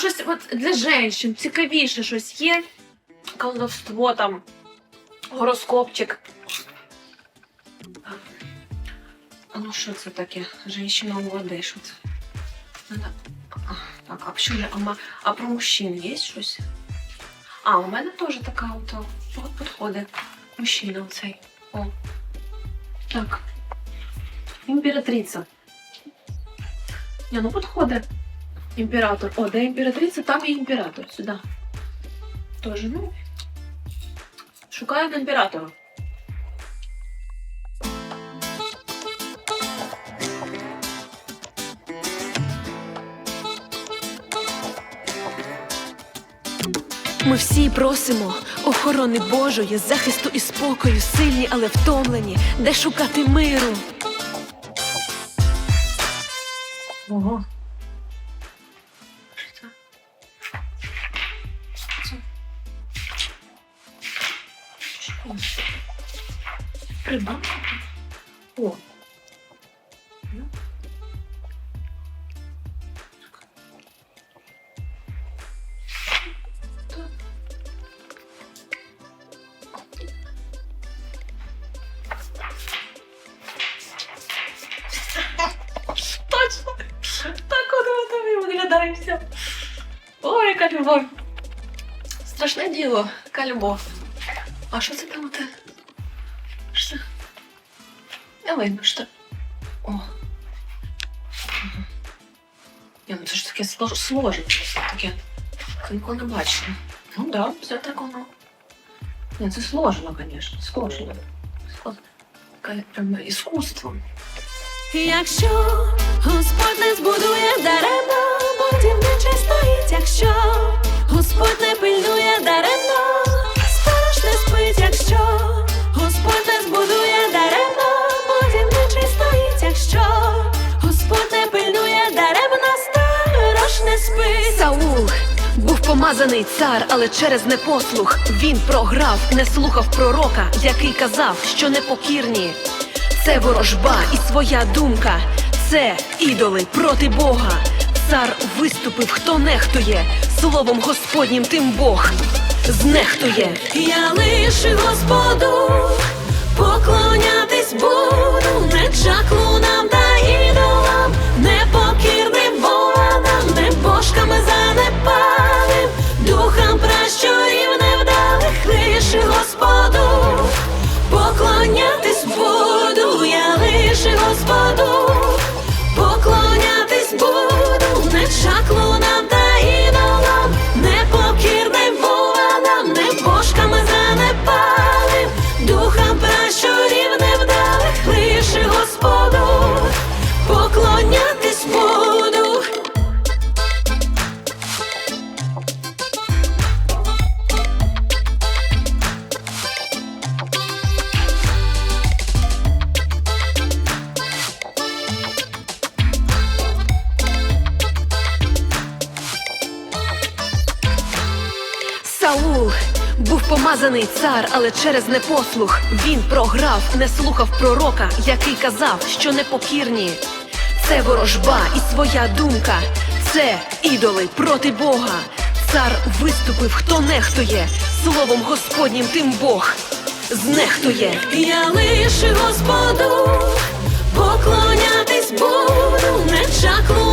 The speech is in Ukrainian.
щось от для жінок цікавіше щось є? Колдовство там, гороскопчик. А ну що це таке? Женщина у води, що це? Надо... Так, а що я? А, про мужчин є щось? А, у мене теж така от підходить. Мужчина оцей. О. Так. Імператриця. Не, ну підходить. Імператор. О, де імператриця, там і імператор. Сюди. Тоже, ну. Шукаємо імператора. Ми всі просимо охорони Божої, захисту і спокою, сильні, але втомлені, де шукати миру. Ого. Що? Прибавка? О. Точно. Так от воно виглядається. Ой, яка любов. Страшне діло, яка любов. А що це там у те? Що це? Не що. О. Ні, ну це ж таке слож- сложне. Таке. Ніколи не бачила. Ну да, все так воно. Ні, це сложно, звісно. Сложно. Сложно. Таке прям іскусство. Якщо Господь не збудує будівничий стоїть, помазаний цар, але через непослух він програв, не слухав пророка, який казав, що непокірні. Це ворожба і своя думка, це ідоли проти Бога. Цар виступив, хто нехтує, словом Господнім тим Бог знехтує. Я лише Господу Саул був помазаний цар, але через непослух він програв, не слухав пророка, який казав, що непокірні. Це ворожба і своя думка, це ідоли проти Бога. Цар виступив, хто нехтує, словом Господнім тим Бог знехтує. Я лише Господу поклонятись буду, не чаклунам